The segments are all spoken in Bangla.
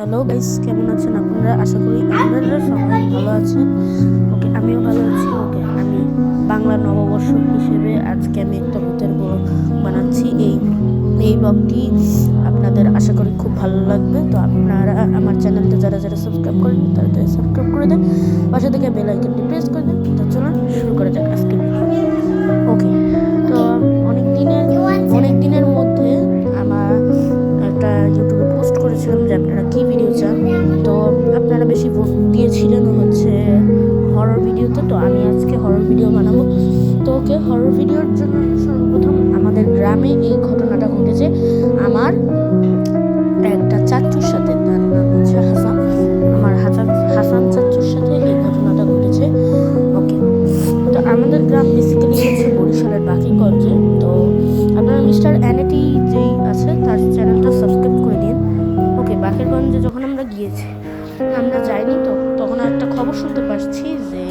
হ্যালো গাইস কেমন আছেন আপনারা? আশা করি আপনারা সবাই ভালো আছেন। ওকে আমিও ভালো আছি। ওকে আমি বাংলা নববর্ষ হিসেবে আজকে আমি একটা ভূতের ব্লগ বানাচ্ছি। এই এই ব্লগটি আপনাদের আশা করি খুব ভালো লাগবে। তো আপনারা আমার চ্যানেলটা যারা যারা সাবস্ক্রাইব করেন তারা তারা সাবস্ক্রাইব করে দেন। পাশে থেকে বেল আইকনটি প্রেস করে দেন। তো চলুন শুরু করা যাক আজকে ওকে তো অনেক দিনের অনেক দিনের মধ্যে আমার একটা ইউটিউবে করেছিলাম যে আপনারা কী ভিডিও চান? তো আপনারা বেশি ভোট দিয়েছিলেন হচ্ছে হরর ভিডিওতে তো আমি আজকে হরর ভিডিও বানাবো। তো ওকে হরর ভিডিওর জন্য সর্বপ্রথম আমাদের গ্রামে এই ঘটনাটা ঘটেছে। আমার একটা চাচুর সাথে, তার নাম হচ্ছে হাসান। আমার হাসান হাসান চাচুর সাথে এই ঘটনাটা ঘটেছে। ওকে, তো আমাদের গ্রাম বেসিক্যালি হচ্ছে বরিশালের বাকিগঞ্জে। তো আপনারা মিস্টার অ্যানেটি আমরা গিয়েছি। আমরা যাইনি তো। তখন একটা খবর শুনতে পাচ্ছি যে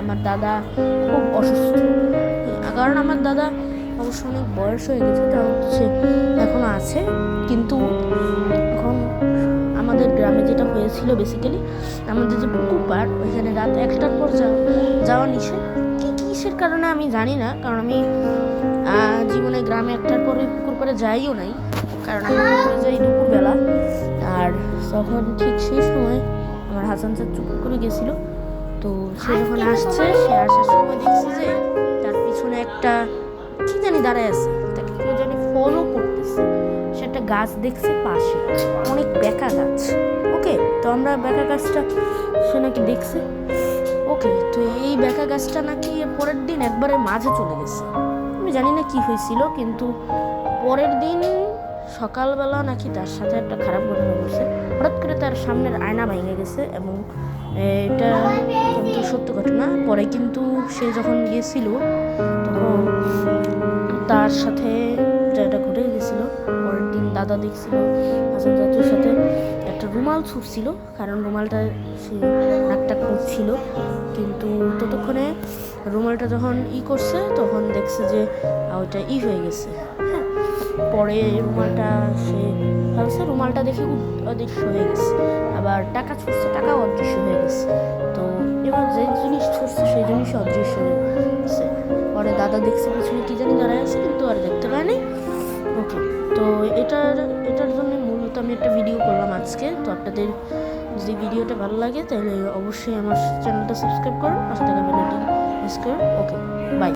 আমার দাদা খুব অসুস্থ। কারণ আমার দাদা অবশ্য অনেক বয়স হয়ে গেছে তা হচ্ছে এখনও আছে। কিন্তু এখন আমাদের গ্রামে যেটা হয়েছিল বেসিক্যালি আমাদের যে পুকুর ওইখানে রাত একটার পর যাওয়া যাওয়া নিষেধ। কি কিসের কারণে আমি জানি না, কারণ আমি জীবনে গ্রামে একটার পর পুকুর পাড়ে যাইও নাই। কারণ আমি তখন ঠিক সেই সময় আমার হাসান স্যার চুপ করে গেছিল তো সে যখন আসছে সে আসার সময় দেখছি যে তার পিছনে একটা কি জানি দাঁড়ায় আছে তাকে কেউ জানি ফলো করতেছে। সে একটা গাছ দেখছে পাশে অনেক বেকা গাছ। ওকে তো আমরা বেকা গাছটা সে নাকি দেখছে। ওকে তো এই বেকা গাছটা নাকি পরের দিন একবারে মাঝে চলে গেছে। আমি জানি না কি হয়েছিল কিন্তু পরের দিন সকালবেলা নাকি তার সাথে একটা খারাপ ঘটনা ঘটছে। হঠাৎ করে তার সামনের আয়না ভেঙে গেছে এবং এটা কিন্তু সত্য ঘটনা। পরে কিন্তু সে যখন গিয়েছিল, তখন তার সাথে যেটা ঘটে গেছিল পরের দিন দাদা দেখছিল, হাসান চাচুর সাথে একটা রুমাল ছুটছিল কারণ রুমালটা সে নাকটাক করছিল। কিন্তু ততক্ষণে রুমালটা যখন ই করছে, তখন দেখছে যে ওইটা ই হয়ে গেছে। হ্যাঁ পরে রুমালটা সে ভাবছে, রুমালটা দেখে অদৃশ্য হয়ে গেছে। আবার টাকা ছুটছে টাকাও অদৃশ্য হয়ে গেছে। তো এবার যে জিনিস ছুটছে সেই জিনিস অদৃশ্য হয়ে গেছে। পরে দাদা দেখছে, পিছনে কী জানি দাঁড়ায় আছে, কিন্তু আর দেখতে পায় পায়নি ওকে, তো এটার এটার জন্য মূলত আমি একটা ভিডিও করলাম আজকে। তো আপনাদের যদি ভিডিওটা ভালো লাগে, তাহলে অবশ্যই আমার চ্যানেলটা সাবস্ক্রাইব করুন, পাশে থাকা ওকে বাই